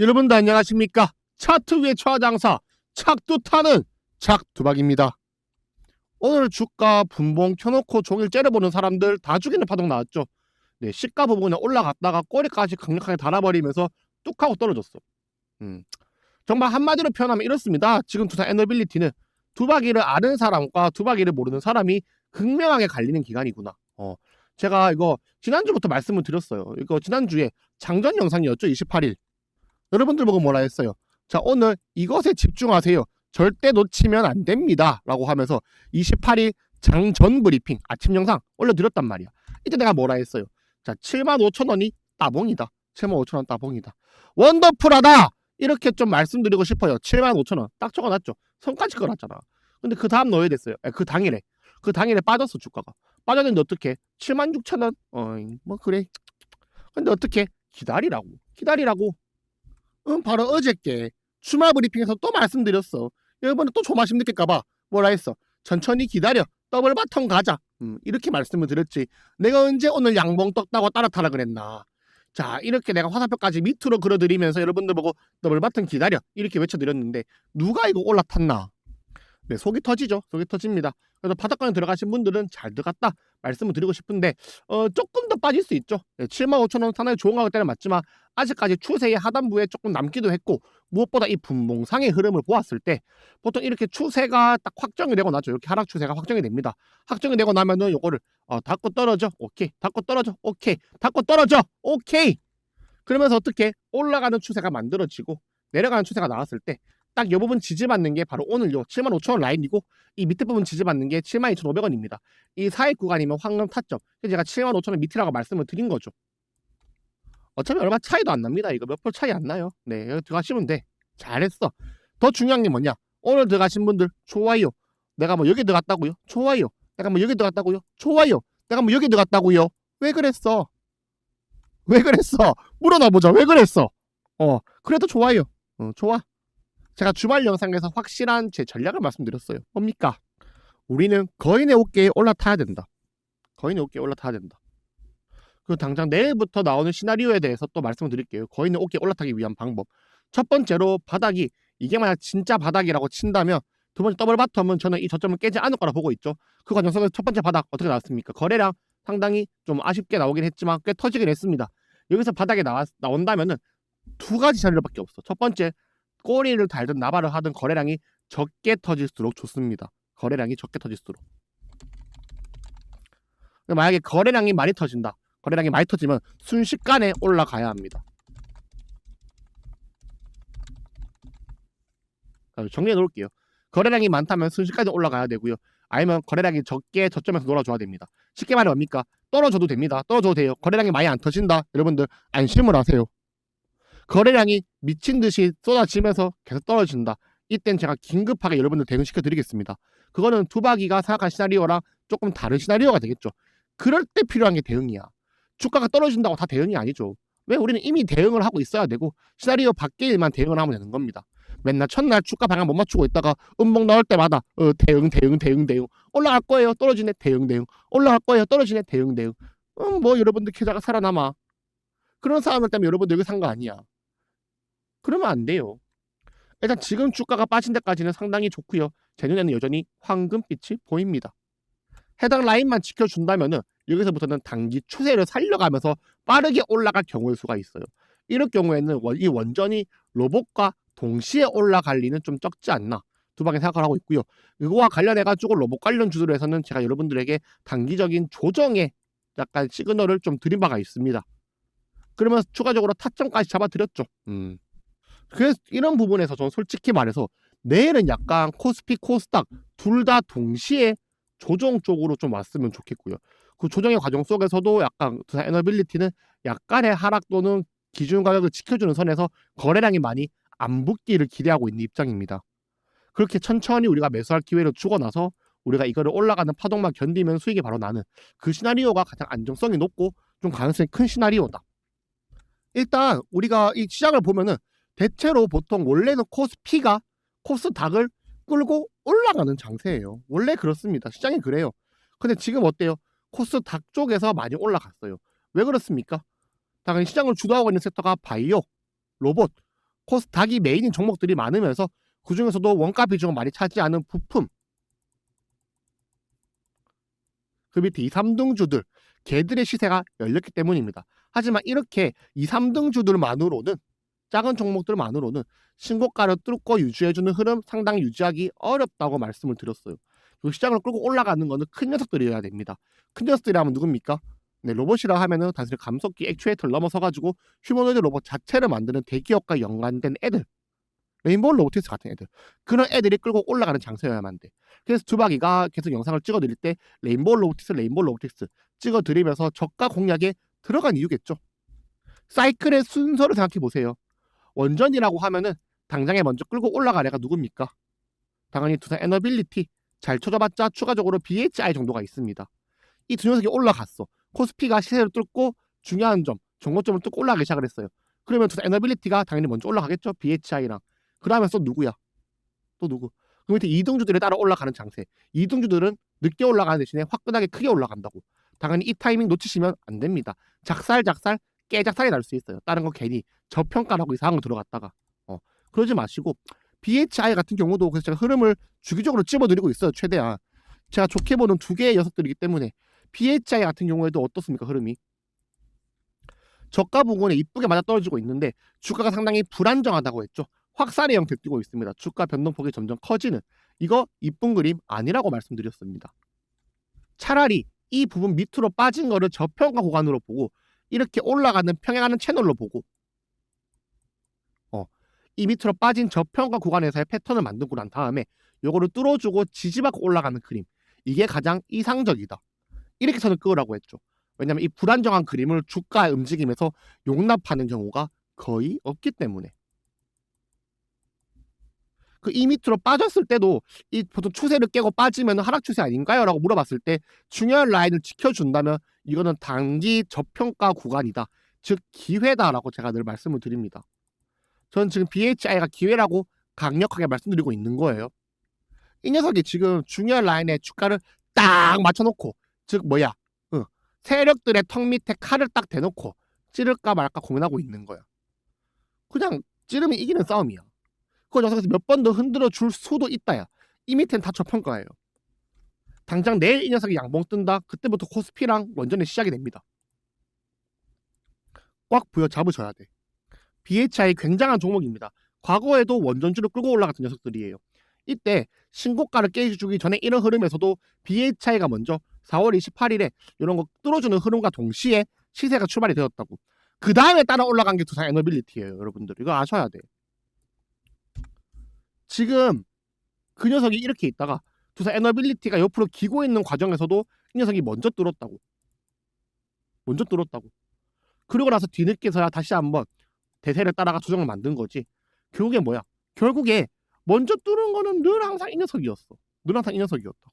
여러분들 안녕하십니까? 차트 위의 최하장사 착두 타는 착두박입니다. 오늘 주가 분봉 켜놓고 종일 째려보는 사람들 다 죽이는 파동 나왔죠. 네, 시가 부분에 올라갔다가 꼬리까지 강력하게 달아버리면서 뚝 하고 떨어졌어. 음, 정말 한마디로 표현하면 이렇습니다. 지금 두산 에너빌리티는 두바기를 아는 사람과 두바기를 모르는 사람이 극명하게 갈리는 기간이구나. 어, 제가 이거 지난주부터 말씀을 드렸어요. 이거 지난주에 장전 영상이었죠. 28일. 여러분들 보고 뭐라 했어요? 자, 오늘 이것에 집중하세요. 절대 놓치면 안 됩니다. 라고 하면서 28일 장전 브리핑 아침 영상 올려드렸단 말이야. 이때 내가 뭐라 했어요? 자, 75,000원이 따봉이다. 75,000원 따봉이다. 원더풀하다! 이렇게 좀 말씀드리고 싶어요. 75,000원. 딱 적어놨죠. 성까지 걸었잖아. 근데 그 다음 넣어야 됐어요. 아, 그 당일에. 그 당일에 빠졌어, 주가가. 빠졌는데 어떻게? 76,000원? 어이, 뭐, 그래. 근데 어떻게? 기다리라고. 기다리라고. 응, 바로 어저께 주말 브리핑에서 또 말씀드렸어. 여러분은 또 조마심 느낄까봐 뭐라 했어? 천천히 기다려. 더블 바텀 가자. 음, 이렇게 말씀을 드렸지. 내가 언제 오늘 양봉 떴다고 따라타라 그랬나. 자, 이렇게 내가 화살표까지 밑으로 그려드리면서 여러분들 보고 더블 바텀 기다려. 이렇게 외쳐드렸는데 누가 이거 올라탔나? 네, 속이 터지죠. 속이 터집니다. 그래서 바닥권에 들어가신 분들은 잘 들어갔다 말씀을 드리고 싶은데 어, 조금 더 빠질 수 있죠. 네, 7만 5천 원 상당히 좋은 가격대는 맞지만 아직까지 추세의 하단부에 조금 남기도 했고 무엇보다 이 분봉상의 흐름을 보았을 때 보통 이렇게 추세가 딱 확정이 되고 나죠. 이렇게 하락 추세가 확정이 됩니다. 확정이 되고 나면은 요거를 어, 닫고 떨어져. 오케이. 닫고 떨어져. 오케이. 닫고 떨어져. 오케이. 그러면서 어떻게 올라가는 추세가 만들어지고 내려가는 추세가 나왔을 때 딱 이 부분 지지받는 게 바로 오늘 요 75,000원 라인이고 이 밑에 부분 지지받는 게 72,500원입니다. 이 사이 구간이면 황금 타점. 제가 75,000원 밑이라고 말씀을 드린 거죠. 어차피 얼마 차이도 안 납니다. 이거 몇표 차이 안 나요. 네, 여기 들어가시면 돼. 잘했어. 더 중요한 게 뭐냐? 오늘 들어가신 분들 좋아요. 내가 뭐 여기 들어갔다고요? 좋아요. 내가 뭐 여기 들어갔다고요? 좋아요. 내가 뭐 여기 들어갔다고요? 왜 그랬어? 왜 그랬어? 물어나 보자. 왜 그랬어? 어, 그래도 좋아요. 어, 좋아. 제가 주말 영상에서 확실한 제 전략을 말씀드렸어요. 뭡니까? 우리는 거인의 어깨에 올라타야 된다. 거인의 어깨에 올라타야 된다. 그 당장 내일부터 나오는 시나리오에 대해서 또 말씀을 드릴게요. 거인의 어깨에 올라타기 위한 방법. 첫 번째로 바닥이 이게 만약 진짜 바닥이라고 친다면 두 번째 더블 바텀은 저는 이 저점을 깨지 않을 거라 보고 있죠. 그 과정 속에서 첫 번째 바닥 어떻게 나왔습니까? 거래량 상당히 좀 아쉽게 나오긴 했지만 꽤 터지긴 했습니다. 여기서 바닥에 나와, 나온다면은 두 가지 자료밖에 없어. 첫 번째 꼬리를 달든 나발을 하든 거래량이 적게 터질수록 좋습니다. 거래량이 적게 터질수록. 만약에 거래량이 많이 터진다. 거래량이 많이 터지면 순식간에 올라가야 합니다. 자, 정리해 놓을게요. 거래량이 많다면 순식간에 올라가야 되고요. 아니면 거래량이 적게 저점에서 놀아줘야 됩니다. 쉽게 말해 뭡니까? 떨어져도 됩니다. 떨어져도 돼요. 거래량이 많이 안 터진다. 여러분들 안심을 하세요. 거래량이 미친 듯이 쏟아지면서 계속 떨어진다. 이땐 제가 긴급하게 여러분들 대응시켜 드리겠습니다. 그거는 두바기가 생각한 시나리오랑 조금 다른 시나리오가 되겠죠. 그럴 때 필요한 게 대응이야. 주가가 떨어진다고 다 대응이 아니죠. 왜? 우리는 이미 대응을 하고 있어야 되고 시나리오 밖의 일만 대응을 하면 되는 겁니다. 맨날 첫날 주가 방향 못 맞추고 있다가 음봉 나올 때마다 어, 대응 대응 대응 대응. 올라갈 거예요. 떨어지네. 대응 대응. 올라갈 거예요. 떨어지네. 대응 대응. 음, 뭐 여러분들 계좌가 살아남아. 그런 사람들 때문에 여러분들 여기 산 거 아니야. 그러면 안 돼요. 일단 지금 주가가 빠진 데까지는 상당히 좋고요. 제 눈에는 여전히 황금빛이 보입니다 해당 라인만 지켜준다면은 여기서부터는 단기 추세를 살려가면서 빠르게 올라갈 경우일 수가 있어요. 이럴 경우에는 원- 이 원전이 로봇과 동시에 올라갈 리는 좀 적지 않나 두 방에 생각을 하고 있고요. 이거와 관련해 가지고 로봇 관련 주들에서는 제가 여러분들에게 단기적인 조정의 약간 시그널을 좀 드린 바가 있습니다. 그러면서 추가적으로 타점까지 잡아드렸죠. 음. 그래서 이런 부분에서 저는 솔직히 말해서 내일은 약간 코스피 코스닥 둘 다 동시에 조정 쪽으로 좀 왔으면 좋겠고요. 그 조정의 과정 속에서도 약간 두산 에너빌리티는 약간의 하락 또는 기준 가격을 지켜주는 선에서 거래량이 많이 안 붙기를 기대하고 있는 입장입니다. 그렇게 천천히 우리가 매수할 기회를 주고 나서 우리가 이거를 올라가는 파동만 견디면 수익이 바로 나는 그 시나리오가 가장 안정성이 높고 좀 가능성이 큰 시나리오다. 일단 우리가 이 시장을 보면은 대체로 보통 원래는 코스피가 코스닥을 끌고 올라가는 장세예요. 원래 그렇습니다. 시장이 그래요. 근데 지금 어때요? 코스닥 쪽에서 많이 올라갔어요. 왜 그렇습니까? 당연히 시장을 주도하고 있는 섹터가 바이오, 로봇, 코스닥이 메인인 종목들이 많으면서 그 중에서도 원가 비중을 많이 차지하는 부품 그 밑에 2, 3등주들 걔들의 시세가 열렸기 때문입니다. 하지만 이렇게 2, 3등주들만으로는 작은 종목들만으로는 신고가를 뚫고 유지해주는 흐름 상당히 유지하기 어렵다고 말씀을 드렸어요. 그 시장을 끌고 올라가는 거는 큰 녀석들이어야 됩니다. 큰 녀석들이 하면 누굽니까? 네, 로봇이라 하면은 단순히 감속기 액추에이터를 넘어서가지고 휴머노이드 로봇 자체를 만드는 대기업과 연관된 애들. 레인보우 로보틱스 같은 애들. 그런 애들이 끌고 올라가는 장소여야만 돼. 그래서 두바기가 계속 영상을 찍어드릴 때 레인보우 로보틱스, 레인보우 로보틱스 찍어드리면서 저가 공략에 들어간 이유겠죠. 사이클의 순서를 생각해 보세요. 원전이라고 하면은 당장에 먼저 끌고 올라갈 애가 누굽니까? 당연히 두산 에너빌리티 잘 쳐줘봤자 추가적으로 BHI 정도가 있습니다. 이 두 녀석이 올라갔어. 코스피가 시세를 뚫고 중요한 점, 정고점을 뚫고 올라가기 시작을 했어요. 그러면 두산 에너빌리티가 당연히 먼저 올라가겠죠. BHI랑. 그러면서 누구야? 또 누구? 그 밑에 이등주들에 따라 올라가는 장세. 이등주들은 늦게 올라가는 대신에 화끈하게 크게 올라간다고. 당연히 이 타이밍 놓치시면 안 됩니다. 작살작살 깨작살이 날 수 있어요. 다른 거 괜히 저평가라고 이상한 거 들어갔다가 어 그러지 마시고 BHI 같은 경우도 그래서 제가 흐름을 주기적으로 찝어드리고 있어요. 최대한 제가 좋게 보는 두 개의 녀석들이기 때문에 BHI 같은 경우에도 어떻습니까 흐름이 저가 부근에 이쁘게 맞아 떨어지고 있는데 주가가 상당히 불안정하다고 했죠. 확산의 형태 띄고 있습니다. 주가 변동폭이 점점 커지는 이거 이쁜 그림 아니라고 말씀드렸습니다. 차라리 이 부분 밑으로 빠진 거를 저평가 구간으로 보고 이렇게 올라가는 평행하는 채널로 보고 어, 이 밑으로 빠진 저평가 구간에서의 패턴을 만들고 난 다음에 요거를 뚫어주고 지지받고 올라가는 그림 이게 가장 이상적이다. 이렇게 선을 끄으라고 했죠. 왜냐하면 이 불안정한 그림을 주가 움직임에서 용납하는 경우가 거의 없기 때문에 그 이 밑으로 빠졌을 때도 이 보통 추세를 깨고 빠지면 하락 추세 아닌가요? 라고 물어봤을 때 중요한 라인을 지켜준다면 이거는 단기 저평가 구간이다. 즉 기회다라고 제가 늘 말씀을 드립니다. 저는 지금 BHI가 기회라고 강력하게 말씀드리고 있는 거예요. 이 녀석이 지금 중요한 라인에 주가를 딱 맞춰놓고 즉 뭐야 응. 세력들의 턱 밑에 칼을 딱 대놓고 찌를까 말까 고민하고 있는 거야. 그냥 찌르면 이기는 싸움이야. 그 녀석에서 몇 번 더 흔들어 줄 수도 있다야. 이 밑엔 다 저평가예요. 당장 내일 이 녀석이 양봉 뜬다. 그때부터 코스피랑 원전이 시작이 됩니다. 꽉 부여 잡으셔야 돼. BHI 굉장한 종목입니다. 과거에도 원전주를 끌고 올라갔던 녀석들이에요. 이때 신고가를 깨주기 전에 이런 흐름에서도 BHI가 먼저 4월 28일에 이런 거 뚫어주는 흐름과 동시에 시세가 출발이 되었다고. 그 다음에 따라 올라간 게 두산 에너빌리티예요, 여러분들. 이거 아셔야 돼. 지금 그 녀석이 이렇게 있다가 두산 에너빌리티가 옆으로 기고 있는 과정에서도 이 녀석이 먼저 뚫었다고. 먼저 뚫었다고. 그러고 나서 뒤늦게서야 다시 한번 대세를 따라가 조정을 만든 거지. 결국에 뭐야? 결국에 먼저 뚫은 거는 늘 항상 이 녀석이었어. 늘 항상 이 녀석이었다고.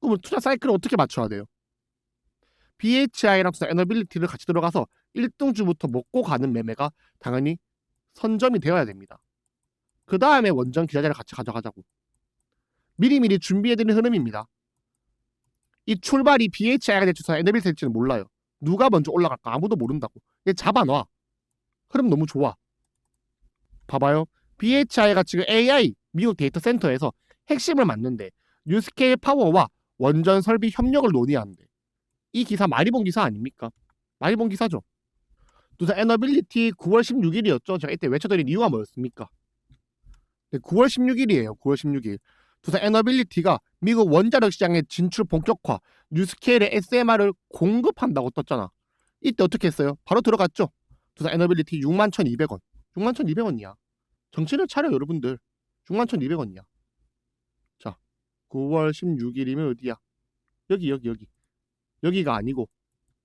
그러면 투자 사이클을 어떻게 맞춰야 돼요? BHI랑 투자 에너빌리티를 같이 들어가서 1등주부터 먹고 가는 매매가 당연히 선점이 되어야 됩니다. 그 다음에 원전 기자재를 같이 가져가자고. 미리미리 준비해드리는 흐름입니다. 이 출발이 BHI가 될지 투자 에너빌리티 될지는 몰라요. 누가 먼저 올라갈까 아무도 모른다고. 얘 잡아놔. 흐름 너무 좋아. 봐봐요. BHI가 지금 AI 미국 데이터 센터에서 핵심을 맡는데 뉴스케일 파워와 원전 설비 협력을 논의한대. 이 기사 많이 본 기사 아닙니까? 많이 본 기사죠. 두산 에너빌리티 9월 16일이었죠. 제가 이때 외쳐드린 이유가 뭐였습니까? 네, 9월 16일이에요. 9월 16일. 두산 에너빌리티가 미국 원자력 시장의 진출 본격화, 뉴스케일의 SMR을 공급한다고 떴잖아. 이때 어떻게 했어요? 바로 들어갔죠. 두산 에너빌리티 61,200원. 61,200원이야. 정신을 차려 여러분들. 61,200원이야. 자, 9월 16일이면 어디야? 여기 여기 여기. 여기가 아니고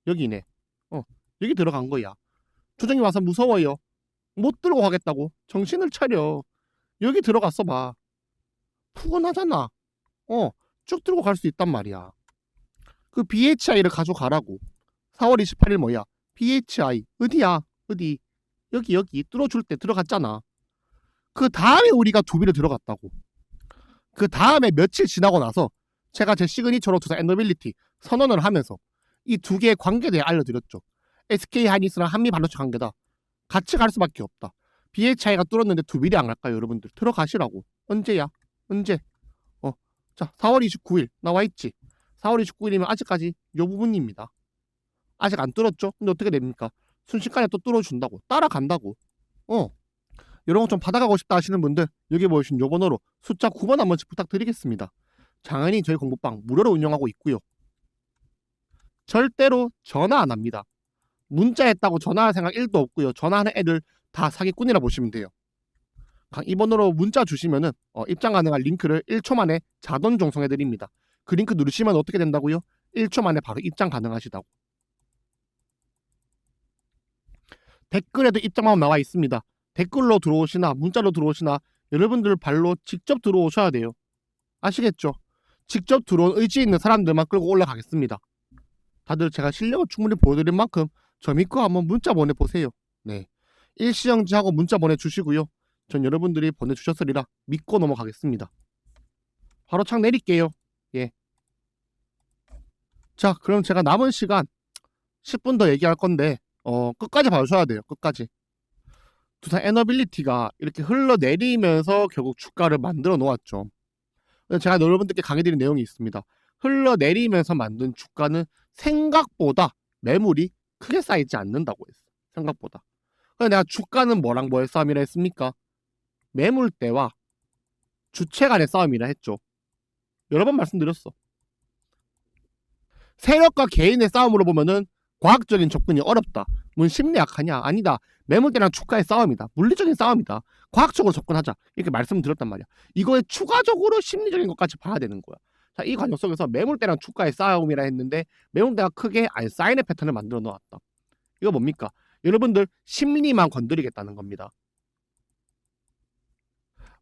여기네. 어, 여기 들어간 거야. 투정이 와서 무서워요. 못 들고 가겠다고. 정신을 차려. 여기 들어갔어 봐. 푸근하잖아. 어, 쭉 들고 갈 수 있단 말이야. 그 BHI를 가져가라고. 4월 28일 뭐야? BHI 어디야? 어디? 여기 여기 뚫어줄 때 들어갔잖아. 그 다음에 우리가 두 비를 들어갔다고. 그 다음에 며칠 지나고 나서 제가 제 시그니처로 두산 에너빌리티 선언을 하면서 이 두 개의 관계에 대해 알려드렸죠. SK 하이닉스랑 한미 반도체 관계다. 같이 갈 수밖에 없다. BHI가 뚫었는데 두 미리 안 갈까요, 여러분들? 들어가시라고. 언제야? 언제? 어, 자, 4월 29일 나와 있지. 4월 29일이면 아직까지 요 부분입니다. 아직 안 뚫었죠? 근데 어떻게 됩니까? 순식간에 또 뚫어준다고. 따라간다고. 어. 이런 거 좀 받아가고 싶다 하시는 분들 여기 보여주신 요 번호로 숫자 9번 한 번씩 부탁드리겠습니다. 장은이 저희 공부방 무료로 운영하고 있고요. 절대로 전화 안 합니다. 문자 했다고 전화할 생각 1도 없고요. 전화하는 애들 다 사기꾼이라 보시면 돼요. 강- 이 번호로 문자 주시면은 어, 입장 가능한 링크를 1초 만에 자동 전송해 드립니다. 그 링크 누르시면 어떻게 된다고요? 1초 만에 바로 입장 가능하시다고. 댓글에도 입장만 나와 있습니다. 댓글로 들어오시나 문자로 들어오시나 여러분들 발로 직접 들어오셔야 돼요. 아시겠죠? 직접 들어온 의지 있는 사람들만 끌고 올라가겠습니다. 다들 제가 실력을 충분히 보여드린 만큼 저 믿고 한번 문자 보내보세요. 네. 일시정지하고 문자 보내주시고요. 전 여러분들이 보내주셨으리라 믿고 넘어가겠습니다. 바로 창 내릴게요. 예. 자, 그럼 제가 남은 시간 10분 더 얘기할 건데 어, 끝까지 봐주셔야 돼요. 끝까지. 두산 에너빌리티가 이렇게 흘러내리면서 결국 주가를 만들어 놓았죠. 제가 여러분들께 강의드린 내용이 있습니다. 흘러내리면서 만든 주가는 생각보다 매물이 크게 쌓이지 않는다고 했어. 생각보다. 내가 주가는 뭐랑 뭐의 싸움이라 했습니까? 매물대와 주체 간의 싸움이라 했죠. 여러 번 말씀드렸어. 세력과 개인의 싸움으로 보면은 과학적인 접근이 어렵다. 뭔 심리학하냐? 아니다. 매물대랑 주가의 싸움이다. 물리적인 싸움이다. 과학적으로 접근하자. 이렇게 말씀드렸단 말이야. 이거에 추가적으로 심리적인 것까지 봐야 되는 거야. 자, 이 과정 속에서 매물대랑 주가의 싸움이라 했는데 매물대가 크게 안 쌓이는 패턴을 만들어 놓았다. 이거 뭡니까? 여러분들 심리만 건드리겠다는 겁니다.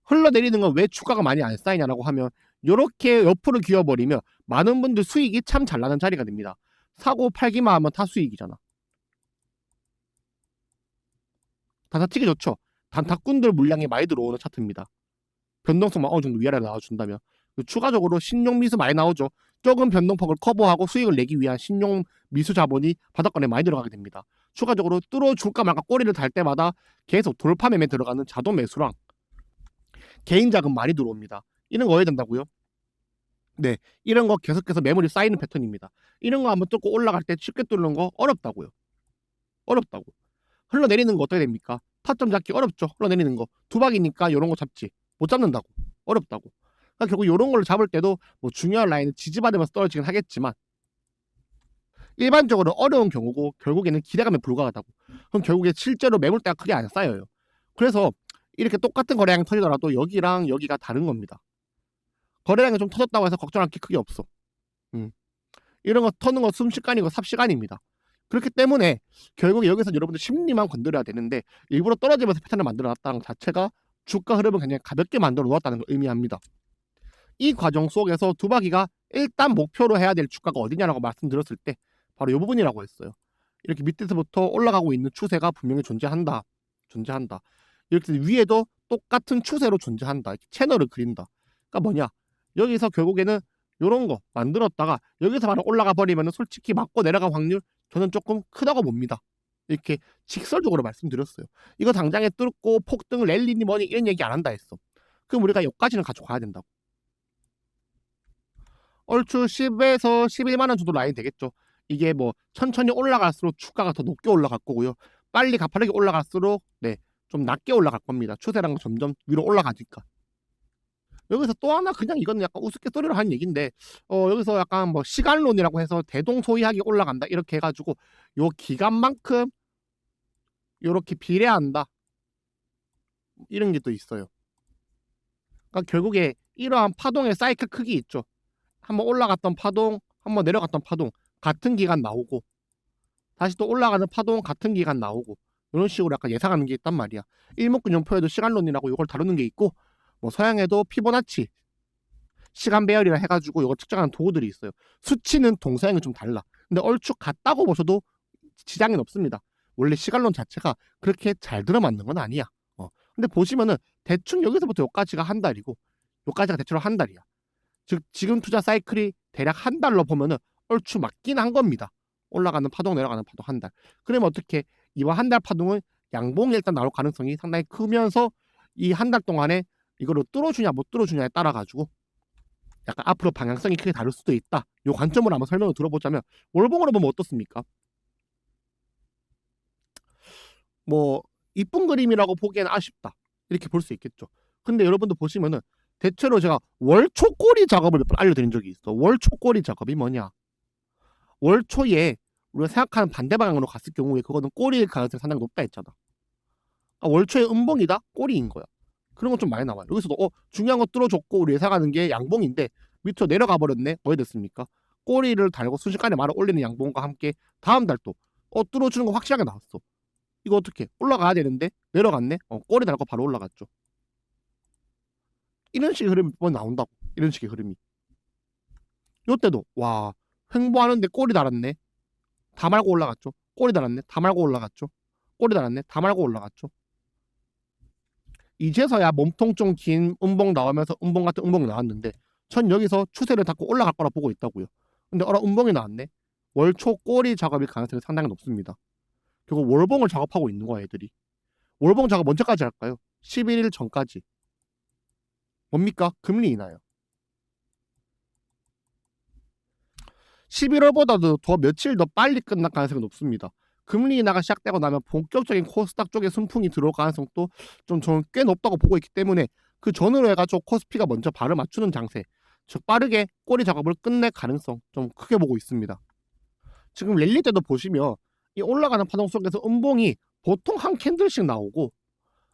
흘러내리는 건 왜 주가가 많이 안 쌓이냐라고 하면 이렇게 옆으로 기어버리면 많은 분들 수익이 참 잘 나는 자리가 됩니다. 사고 팔기만 하면 다 수익이잖아. 단타치기 좋죠. 단타꾼들 물량이 많이 들어오는 차트입니다. 변동성만 어느 정도 위아래 나와준다면 추가적으로 신용 미수 많이 나오죠. 적은 변동폭을 커버하고 수익을 내기 위한 신용 미수 자본이 바닥권에 많이 들어가게 됩니다. 추가적으로 뚫어줄까 말까 꼬리를 달 때마다 계속 돌파 매매 들어가는 자동 매수랑 개인 자금 많이 들어옵니다. 이런 거 해야 된다고요? 네, 이런 거 계속해서 매물이 쌓이는 패턴입니다. 이런 거 한번 뚫고 올라갈 때 쉽게 뚫는 거 어렵다고요. 어렵다고. 흘러내리는 거 어떻게 됩니까? 타점 잡기 어렵죠. 흘러내리는 거. 두박이니까 이런 거 잡지. 못 잡는다고. 어렵다고. 그러니까 결국 이런 걸로 잡을 때도 뭐 중요한 라인을 지지받으면서 떨어지긴 하겠지만 일반적으로 어려운 경우고 결국에는 기대감에 불과하다고. 그럼 결국에 실제로 매물대가 크게 안 쌓여요. 그래서 이렇게 똑같은 거래량이 터지더라도 여기랑 여기가 다른 겁니다. 거래량이 좀 터졌다고 해서 걱정할 게 크게 없어. 음. 이런 거 터는 거 순식간이고 삽시간입니다. 그렇기 때문에 결국에 여기서 여러분들 심리만 건드려야 되는데 일부러 떨어지면서 패턴을 만들어 놨다는 것 자체가 주가 흐름을 굉장히 가볍게 만들어 놓았다는 걸 의미합니다. 이 과정 속에서 두바기가 일단 목표로 해야 될 주가가 어디냐라고 말씀드렸을 때 바로 이 부분이라고 했어요. 이렇게 밑에서부터 올라가고 있는 추세가 분명히 존재한다. 존재한다. 이렇게 위에도 똑같은 추세로 존재한다. 이렇게 채널을 그린다. 그러니까 뭐냐? 여기서 결국에는 이런 거 만들었다가 여기서 바로 올라가 버리면 솔직히 맞고 내려갈 확률 저는 조금 크다고 봅니다. 이렇게 직설적으로 말씀드렸어요. 이거 당장에 뚫고 폭등 랠리니 뭐니 이런 얘기 안 한다 했어. 그럼 우리가 여기까지는 가지고 가야 된다고. 얼추 10에서 11만 원 정도 라인 되겠죠. 이게 뭐 천천히 올라갈수록 주가가 더 높게 올라갈 거고요. 빨리 가파르게 올라갈수록 네, 좀 낮게 올라갈 겁니다. 추세랑 점점 위로 올라가니까. 여기서 또 하나 그냥 이거는 약간 우스갯소리로 한 얘기인데 어 여기서 약간 뭐 시간론이라고 해서 대동소이하게 올라간다 이렇게 해가지고 요 기간만큼 요렇게 비례한다 이런 게 또 있어요. 그러니까 결국에 이러한 파동의 사이클 크기 있죠. 한번 올라갔던 파동, 한번 내려갔던 파동 같은 기간 나오고 다시 또 올라가는 파동 같은 기간 나오고 이런 식으로 약간 예상하는 게 있단 말이야. 일목균형표에도 시간론이라고 이걸 다루는 게 있고 뭐 서양에도 피보나치 시간 배열이라 해가지고 이거 측정하는 도구들이 있어요. 수치는 동서양이 좀 달라. 근데 얼추 같다고 보셔도 지장은 없습니다. 원래 시간론 자체가 그렇게 잘 들어맞는 건 아니야. 어. 근데 보시면은 대충 여기서부터 여기까지가 한 달이고 여기까지가 대충 한 달이야. 즉 지금 투자 사이클이 대략 한 달로 보면은 얼추 맞긴 한 겁니다. 올라가는 파동 내려가는 파동 한 달. 그러면 어떻게 이와 한달 파동은 양봉이 일단 나올 가능성이 상당히 크면서 이 한 달 동안에 이거를 뚫어주냐 못 뚫어주냐에 따라 가지고 약간 앞으로 방향성이 크게 다를 수도 있다. 요 관점으로 한번 설명을 들어보자면 월봉으로 보면 어떻습니까? 뭐 이쁜 그림이라고 보기에는 아쉽다. 이렇게 볼 수 있겠죠. 근데 여러분들 보시면은 대체로 제가 월초꼬리 작업을 몇 번 알려드린 적이 있어. 월초꼬리 작업이 뭐냐? 월초에 우리가 생각하는 반대 방향으로 갔을 경우에 그거는 꼬리일 가능성이 상당히 높다 했잖아. 아, 월초에 음봉이다? 꼬리인 거야. 그런 건 좀 많이 나와요. 여기서도 어 중요한 거 뚫어줬고 우리 예상하는 게 양봉인데 밑으로 내려가 버렸네. 뭐해 됐습니까? 꼬리를 달고 순식간에 말을 올리는 양봉과 함께 다음 달 또 어 뚫어주는 거 확실하게 나왔어. 이거 어떻게 올라가야 되는데 내려갔네. 어 꼬리 달고 바로 올라갔죠. 이런 식의 흐름이 몇 번 나온다고. 이런 식의 흐름이. 요때도 와 횡보하는데 꼬리 달았네. 다 말고 올라갔죠. 꼬리 달았네. 다 말고 올라갔죠. 꼬리 달았네. 다 말고 올라갔죠. 이제서야 몸통 좀 긴 음봉 나오면서 음봉 같은 음봉이 나왔는데 전 여기서 추세를 닫고 올라갈 거라 보고 있다고요. 근데 어라 음봉이 나왔네. 월초 꼬리 작업일 가능성이 상당히 높습니다. 결국 월봉을 작업하고 있는 거야 애들이. 월봉 작업 언제까지 할까요? 11일 전까지. 뭡니까? 금리 인하요. 11월보다도 더 며칠 더 빨리 끝날 가능성이 높습니다. 금리 인하가 시작되고 나면 본격적인 코스닥 쪽에 순풍이 들어올 가능성도 좀 저는 꽤 높다고 보고 있기 때문에 그 전으로 해가지고 코스피가 먼저 발을 맞추는 장세, 즉 빠르게 꼬리 작업을 끝낼 가능성 좀 크게 보고 있습니다. 지금 랠리 때도 보시면 이 올라가는 파동 속에서 음봉이 보통 한 캔들씩 나오고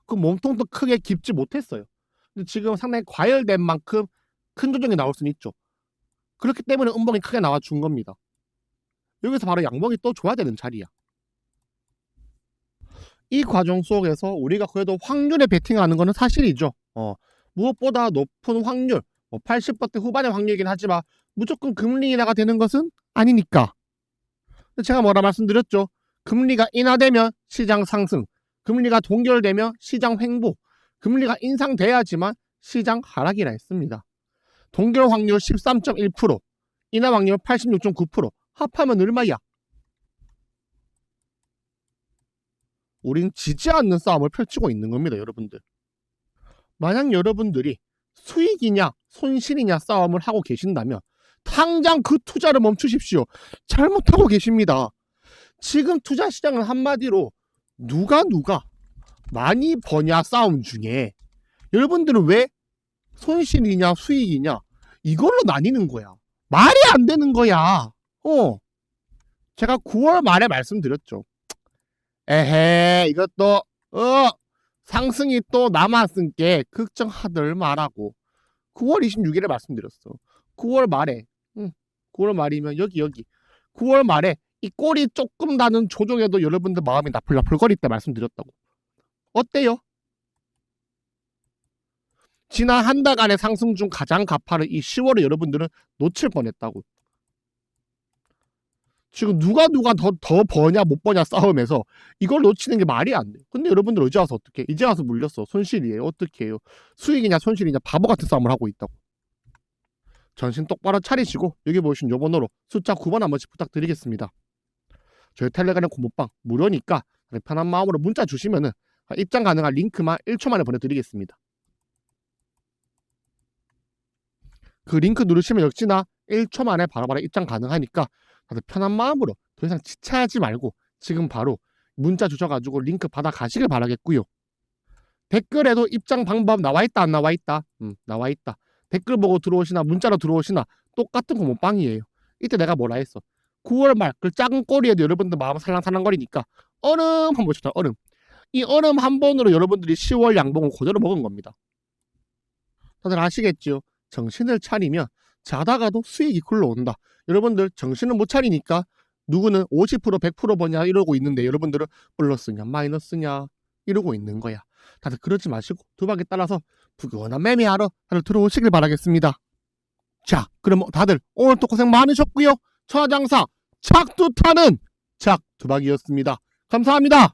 그 몸통도 크게 깊지 못했어요. 근데 지금 상당히 과열된 만큼 큰 조정이 나올 수는 있죠. 그렇기 때문에 음봉이 크게 나와 준 겁니다. 여기서 바로 양봉이 또 줘야 되는 자리야. 이 과정 속에서 우리가 그래도 확률에 베팅하는 거는 사실이죠. 어, 무엇보다 높은 확률, 뭐 80% 후반의 확률이긴 하지만 무조건 금리 인하가 되는 것은 아니니까. 제가 뭐라 말씀드렸죠. 금리가 인하되면 시장 상승, 금리가 동결되면 시장 횡보, 금리가 인상돼야지만 시장 하락이라 했습니다. 동결 확률 13.1%, 인하 확률 86.9%, 합하면 얼마야? 우린 지지 않는 싸움을 펼치고 있는 겁니다, 여러분들. 만약 여러분들이 수익이냐 손실이냐 싸움을 하고 계신다면 당장 그 투자를 멈추십시오. 잘못하고 계십니다. 지금 투자 시장은 한마디로 누가 누가 많이 버냐 싸움 중에 여러분들은 왜 손실이냐 수익이냐 이걸로 나뉘는 거야. 말이 안 되는 거야. 어. 제가 9월 말에 말씀드렸죠. 에헤 이것도 어 상승이 또 남았으니까 걱정하들 말하고 9월 26일에 말씀드렸어. 9월 말에 응, 9월 말이면 여기 여기 9월 말에 이 꼬리 조금 나는 조정에도 여러분들 마음이 나풀나풀거릴 때 말씀드렸다고. 어때요? 지난 한 달간의 상승 중 가장 가파른 이 10월에 여러분들은 놓칠 뻔했다고. 지금 누가 누가 더, 더 버냐 못 버냐 싸움에서 이걸 놓치는 게 말이 안 돼. 근데 여러분들 이제 와서 어떻게? 이제 와서 물렸어. 손실이에요. 어떻게 해요? 수익이냐 손실이냐 바보 같은 싸움을 하고 있다고. 전신 똑바로 차리시고 여기 보시는 요 번호로 숫자 9번 한 번씩 부탁드리겠습니다. 저희 텔레그램 공모방 무료니까 편한 마음으로 문자 주시면은 입장 가능한 링크만 1초 만에 보내드리겠습니다. 그 링크 누르시면 역시나 1초 만에 바로바로 입장 가능하니까 다들 편한 마음으로 더 이상 지체하지 말고 지금 바로 문자 주셔가지고 링크 받아 가시길 바라겠고요. 댓글에도 입장 방법 나와 있다 안 나와 있다? 음, 나와 있다. 댓글 보고 들어오시나 문자로 들어오시나 똑같은 거 못빵이에요. 이때 내가 뭐라 했어? 9월 말 그 작은 꼬리에도 여러분들 마음 살랑살랑거리니까 얼음 한번 쳤다 얼음. 이 얼음 한 번으로 여러분들이 10월 양봉을 그대로 먹은 겁니다. 다들 아시겠죠? 정신을 차리면 자다가도 수익이 굴러온다. 여러분들 정신을 못 차리니까 누구는 50% 100% 버냐 이러고 있는데 여러분들은 플러스냐 마이너스냐 이러고 있는 거야. 다들 그러지 마시고 두박에 따라서 부근한 매매하러 다들 들어오시길 바라겠습니다. 자, 그럼 다들 오늘 또 고생 많으셨고요. 천하장사 착두타는 착두박이었습니다. 감사합니다.